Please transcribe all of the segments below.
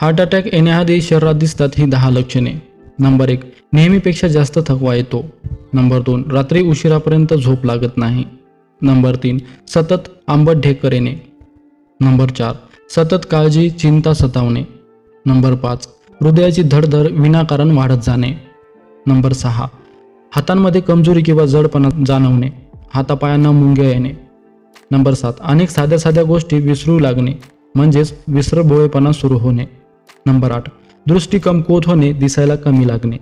Heart attack येण्याआधी शरीरात दिसतात ही दहा लक्षणे. नंबर एक नेहमीपेक्षा जास्त थकवा येतो. नंबर दोन रात्री उशिरापर्यंत झोप लागत नाही. नंबर तीन सतत आंबट ढेकर येणे. नंबर चार सतत काळजी चिंता सतावणे. नंबर पाच हृदयाची धडधड विनाकारण वाढत जाणे. नंबर सहा हातांमध्ये कमजोरी किंवा जडपणा जाणवणे. हातापायांना मुंग्या येणे. नंबर सात अनेक साध्या साध्या गोष्टी विसरू लागणे. म्हणजेच विसरभोळेपणा सुरू होणे. नंबर आठ दृष्टी कमकुवत होणे दिसायला कमी लागणे.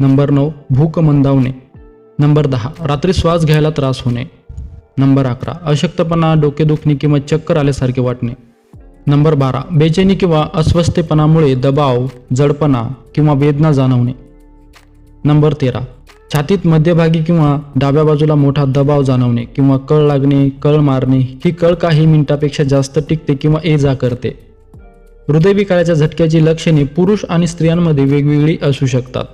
नंबर नऊ भूक मंदावणे. नंबर दहा रात्री श्वास घ्यायला त्रास होणे. नंबर अकरा अशक्तपणा डोकेदुखणे किंवा चक्कर आल्यासारखे वाटणे. नंबर बारा बेचैनी किंवा अस्वस्थतेपणामुळे दबाव जडपणा किंवा वेदना जाणवणे. नंबर तेरा छातीत मध्यभागी किंवा डाव्या बाजूला मोठा दबाव जाणवणे किंवा कळ लागणे कळ मारणे ही कळ काही मिनिटापेक्षा जास्त टिकते किंवा ये जा करते. हृदयविकाराच्या झटक्याची लक्षणे पुरुष आणि स्त्रियांमध्ये वेगवेगळी असू शकतात.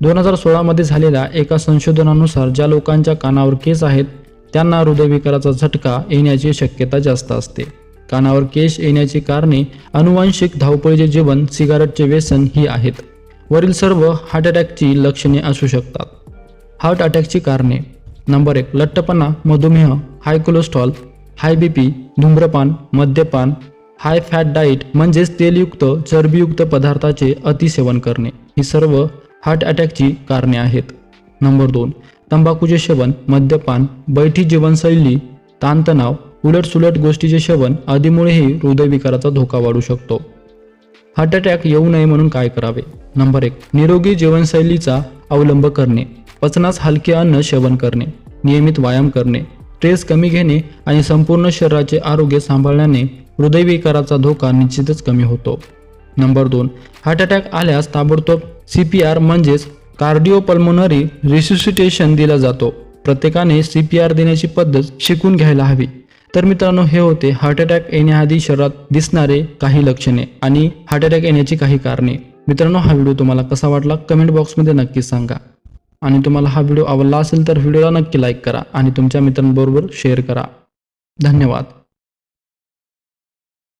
दोन हजार सोळामध्ये झालेल्या एका संशोधनानुसार ज्या लोकांच्या कानावर केस आहेत त्यांना हृदयविकाराचा झटका येण्याची शक्यता जास्त असते. कानावर केस येण्याची कारणे अनुवांशिक धावपळीचे जीवन सिगारेटचे व्यसन ही आहेत. वरील सर्व हार्ट अटॅकची लक्षणे असू शकतात. हार्ट अटॅकची कारणे. नंबर एक लठ्ठपणा मधुमेह हाय कोलेस्ट्रॉल हाय बी पी धूम्रपान मद्यपान हाय फॅट डाईट म्हणजेच तेलयुक्त चरबीयुक्त पदार्थाचे अतिसेवन करणे. ही सर्व हार्ट अटॅकची कारणे आहेत. नंबर दोन तंबाखूचे सेवन मद्यपान बैठी जीवनशैली ताणतणाव उलटसुलट गोष्टीचे सेवन आदीमुळेही हृदयविकाराचा धोका वाढू शकतो. हार्ट अटॅक येऊ नये म्हणून काय करावे? नंबर एक निरोगी जीवनशैलीचा अवलंब करणे. पचनास हलके अन्न सेवन करणे. नियमित व्यायाम करणे. स्ट्रेस कमी घेणे आणि संपूर्ण शरीराचे आरोग्य सांभाळण्याने हृदयविकाराचा धोका निश्चितच कमी होतो. नंबर दोन हार्ट अटॅक आल्यास ताबडतोब सी पी आर म्हणजेच कार्डिओपल्मोनरी रिसिसिटेशन दिला जातो. प्रत्येकाने सी पी आर देण्याची पद्धत शिकून घ्यायला हवी. तर मित्रांनो हे होते हार्ट अटॅक येण्याआधी शरीरात दिसणारे काही लक्षणे आणि हार्ट अटॅक येण्याची काही कारणे. मित्रांनो हा व्हिडिओ तुम्हाला कसा वाटला कमेंट बॉक्समध्ये नक्की सांगा. आणि तुम्हाला हा व्हिडिओ आवडला असेल तर व्हिडिओला नक्की लाईक करा आणि तुमच्या मित्रांबरोबर शेअर करा. धन्यवाद.